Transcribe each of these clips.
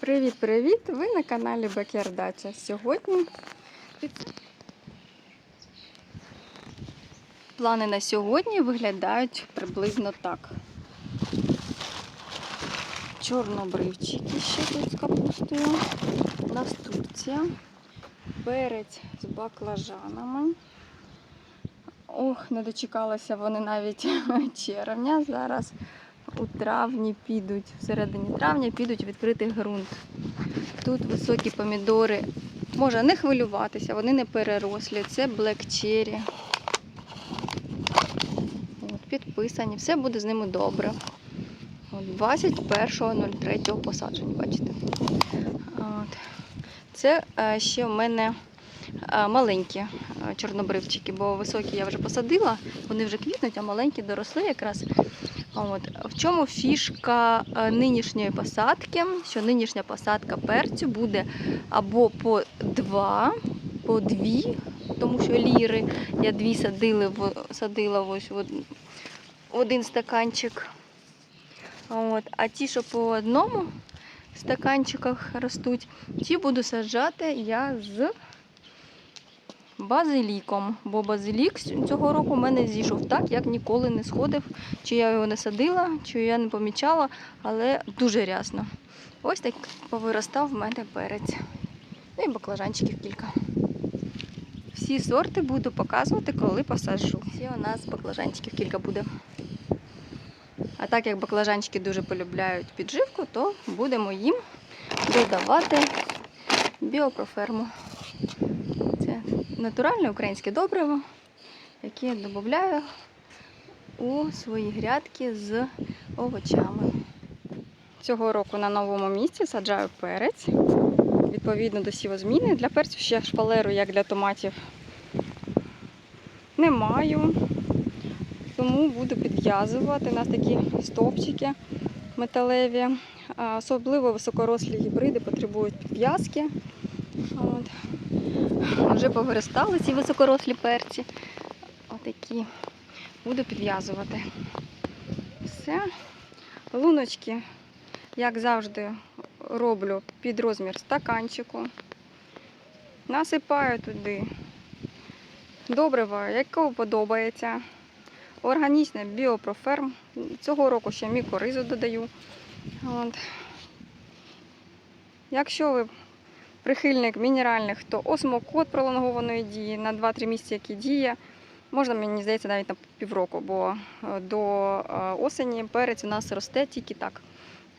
Привіт-привіт! Ви на каналі Бакярдача. Сьогодні плани на сьогодні виглядають приблизно так. Чорнобривчики ще тут з капустою, настурція, перець з баклажанами. Ох, не дочекалася вони навіть червня. Зараз у травні підуть, в середині травня підуть відкритий ґрунт. Тут високі помідори. Може не хвилюватися, вони не перерослі. Це Black Cherry. От, підписані, все буде з ними добре. 21.03 посаджені, бачите. От. Це е, ще в мене е, маленькі е, чорнобривчики, бо високі я вже посадила, вони вже квітнуть, а маленькі доросли якраз. От. В чому фішка е, нинішньої посадки? Що нинішня посадка перцю буде або по два, по дві, тому що ліри я дві садили садила ось в один стаканчик. От. А ті, що по одному стаканчиках ростуть, ті буду саджати я з базиліком. Бо базилік цього року в мене зійшов так, як ніколи не сходив. Чи я його не садила, чи я не помічала, але дуже рясно. Ось так повиростав в мене перець. Ну і баклажанчиків кілька. Всі сорти буду показувати, коли посаджу. Всі у нас баклажанчиків кілька буде. А так як баклажанчики дуже полюбляють підживку, то будемо їм додавати біопроферму. Натуральне українське добриво, яке я додаю у свої грядки з овочами. Цього року на новому місці саджаю перець. Відповідно до сівозміни. Для перцю ще шпалеру, як для томатів, не маю. Тому буду підв'язувати. У нас такі стовпчики металеві. Особливо високорослі гібриди потребують підв'язки. Вже повиростали ці високорослі перці. Отакі. Буду підв'язувати. Все. Луночки, як завжди, роблю під розмір стаканчику. Насипаю туди добриво, яке подобається. Органічне біопроферм. Цього року ще мікоризу додаю. От. Якщо ви прихильник мінеральних, то осмокод пролонгованої дії на 2-3 місяці, який діє. Можна, мені здається, навіть на півроку, бо е, до е, осені перець у нас росте тільки так.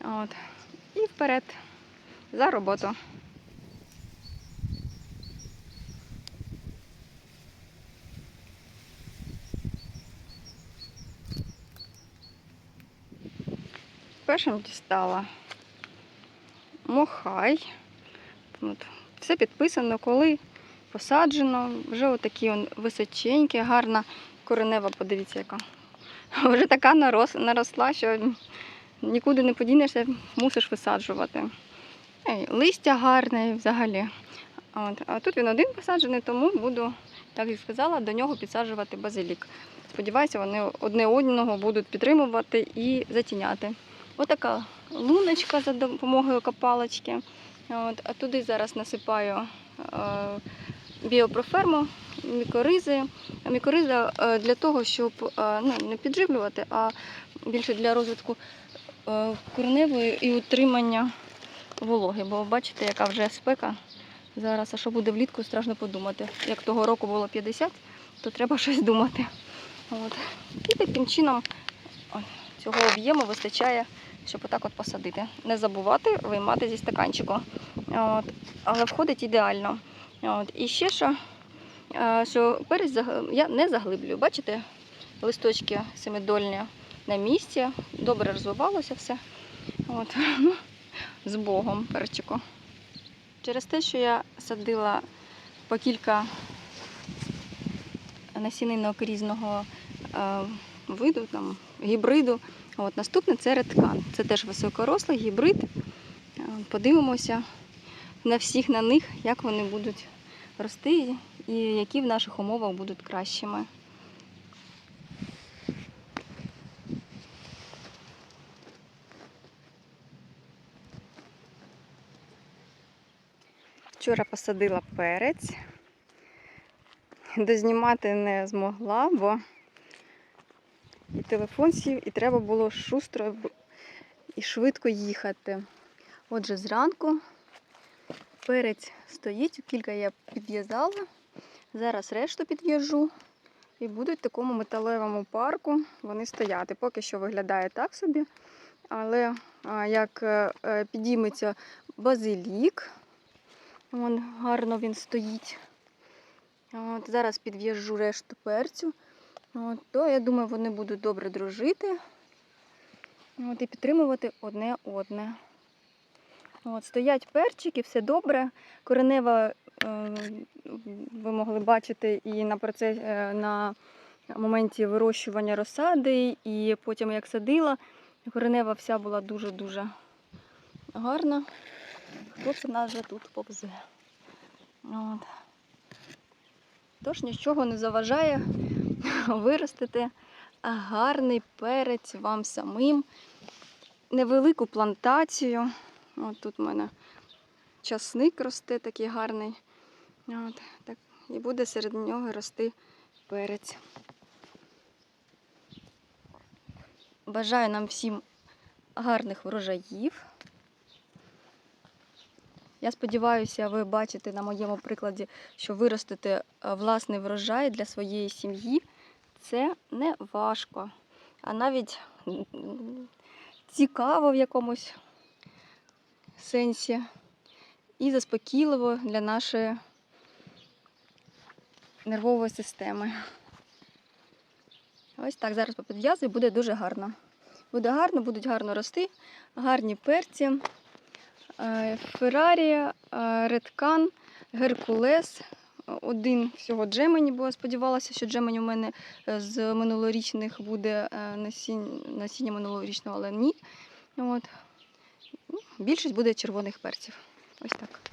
От. І вперед за роботу. Першим дістала мохай. От. Все підписано, коли посаджено. Вже отакі он височенькі, гарна коренева, подивіться, яка. Вже така нарос, наросла, що нікуди не подінешся, мусиш висаджувати. Ей, Листя гарне взагалі. От. А тут він один посаджений, тому буду, як і сказала, до нього підсаджувати базилік. Сподіваюся, вони одне одного будуть підтримувати і затіняти. Отака луночка за допомогою копалочки. От, а туди зараз насипаю е, біопроферму, мікоризи. Мікориза е, для того, щоб е, ну, не підживлювати, а більше для розвитку кореневої і утримання вологи. Бо бачите, яка вже спека зараз, а що буде влітку, страшно подумати. Як того року було 50, то треба щось думати. От. І таким чином цього об'єму вистачає, щоб отак от посадити. Не забувати виймати зі стаканчику. От. Але входить ідеально. От. І ще що, е, що перець я не заглиблюю. Бачите, листочки семидольні на місці, добре розвивалося все. От. З Богом перчику. Через те, що я садила по кілька насінинок різного е, виду, там, гібриду. От, наступне це редкан. Це теж високорослий гібрид. Е, Подивимося на всіх на них, як вони будуть рости і які в наших умовах будуть кращими. Вчора посадила перець. Дознімати не змогла, бо і телефон сів, і треба було шустро і швидко їхати. Отже, зранку перець стоїть, кілька я підв'язала. Зараз решту підв'яжу. І будуть в такому металевому парку вони стояти. Поки що виглядає так собі. Але як е, е, підійметься базилік, вон гарно він стоїть. От, зараз підв'яжу решту перцю. От, то я думаю, вони будуть добре дружити от, і підтримувати одне одне. От, стоять перчики, все добре. Коренева, е, ви могли бачити і на процесі, на моменті вирощування розсади, і потім як садила. Коренева вся була дуже-дуже гарна. Хто це в нас вже тут повзе? От. Тож нічого не заважає виростити гарний перець вам самим. Невелику плантацію. От тут у мене часник росте такий гарний. От, так, і буде серед нього рости перець. Бажаю нам всім гарних врожаїв. Я сподіваюся, ви бачите на моєму прикладі, що виростити е, власний врожай для своєї сім'ї це не важко, а навіть цікаво в якомусь сенсі і заспокійливо для нашої нервової системи. Ось так зараз попідв'язую, буде дуже гарно. Буде гарно, будуть гарно рости, гарні перці. Е, Феррарі, Редкан, Геркулес. Один всього Джемені, бо я сподівалася, що Джемені у мене е, з минулорічних буде е, насіння, минулорічного, але ні. От. Ну, Більшість буде червоних перців. Ось так.